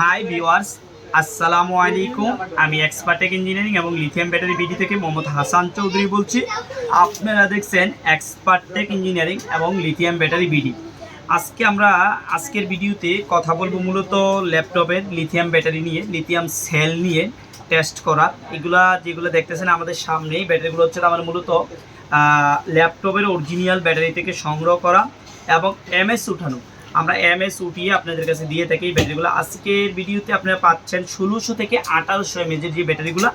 High viewers আসসালামু আলাইকুম আমি এক্সপার্টেক ইঞ্জিনিয়ারিং এবং লিথিয়াম ব্যাটারি বিডি থেকে মোহাম্মদ হাসান চৌধুরী বলছি। আপনারা দেখছেন এক্সপার্টেক ইঞ্জিনিয়ারিং এবং লিথিয়াম ব্যাটারি বিডি আজকে আমরা আজকের ভিডিওতে কথা বলব মূলত ল্যাপটপের লিথিয়াম ব্যাটারি নিয়ে লিথিয়াম সেল নিয়ে টেস্ট করা। এগুলা যেগুলো দেখতেছেন আমাদের সামনেই ব্যাটারিগুলো হচ্ছে আমার মূলত ল্যাপটপের অরিজিনাল ব্যাটারি থেকে সংগ্রহ করা এবং এমএস উঠানো। আমরা এম এস উঠিয়ে আপনাদের কাছে দিয়ে থাকি এই ব্যাটারিগুলো আজকের ভিডিওতে আপনারা পাচ্ছেন ষোলোশো থেকে আঠারোশো এমএজের যে ব্যাটারিগুলো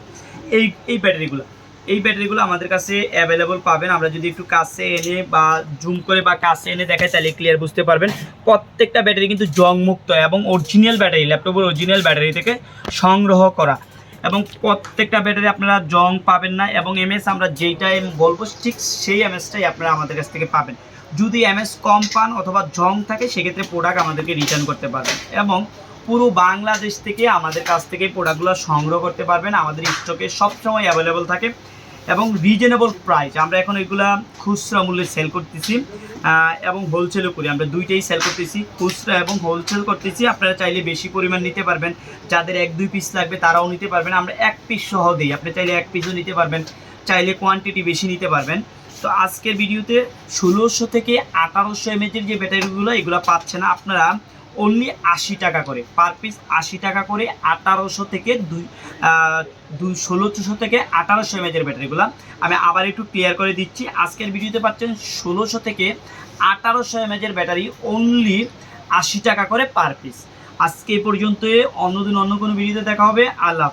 এই এই ব্যাটারিগুলো এই ব্যাটারিগুলো আমাদের কাছে অ্যাভেলেবল পাবেন। আমরা যদি একটু কাছে এনে বা জুম করে বা কাছে এনে দেখাই, তাহলে ক্লিয়ার বুঝতে পারবেন। প্রত্যেকটা ব্যাটারি কিন্তু জংমুক্ত এবং অরিজিনাল ব্যাটারি ল্যাপটপের অরিজিনাল ব্যাটারি থেকে সংগ্রহ করা। এবং প্রত্যেকটা ব্যাটারি আপনারা জং পাবেন না এবং এমএস আমরা যেইটাই বলব, ঠিক সেই এমএসটাই আপনারা আমাদের কাছ থেকে পাবেন। যদি এমএস কম পান অথবা জং থাকে, সেক্ষেত্রে প্রোডাক্ট আমাদেরকে রিটার্ন করতে পারবেন এবং পুরো বাংলাদেশ থেকে আমাদের কাছ থেকে প্রোডাক্টগুলো সংগ্রহ করতে পারবেন। আমাদের স্টকে সবসময় অ্যাভেলেবল থাকে এবং রিজনেবল প্রাইস আমরা এখন এগুলা খুচরা মূল্যে সেল করতেছি। এবং হোলসেলও করি। আমরা দুইটাই সেল করতেছি, খুচরা এবং হোলসেল করতেছি। আপনারা চাইলে বেশি পরিমাণ নিতে পারবেন। যাদের এক, দুই পিস লাগবে তারাও নিতে পারবেন। আমরা এক পিস সহ দিই। আপনি চাইলে এক পিসও নিতে পারবেন। চাইলে কোয়ান্টিটি বেশি নিতে পারবেন। তো আজকের ভিডিওতে ষোলোশো থেকে আঠারোশো এমএচের যে ব্যাটারিগুলো এগুলো পাচ্ছে না আপনারা। অনলি আশি টাকা করে। পার পিস আশি টাকা করে আঠারোশো থেকে দুই দুই, ষোলো ছশো থেকে আঠারোশো এমএচের ব্যাটারিগুলো আমি আবার একটু ক্লিয়ার করে দিচ্ছি। আজকের ভিডিওতে পাচ্ছেন ষোলোশো থেকে আঠারোশো এমএচের ব্যাটারি অনলি আশি টাকা করে পার পিস আজকে পর্যন্ত অন্যদিন অন্য কোনো ভিডিওতে দেখা হবে। আল্লাহ।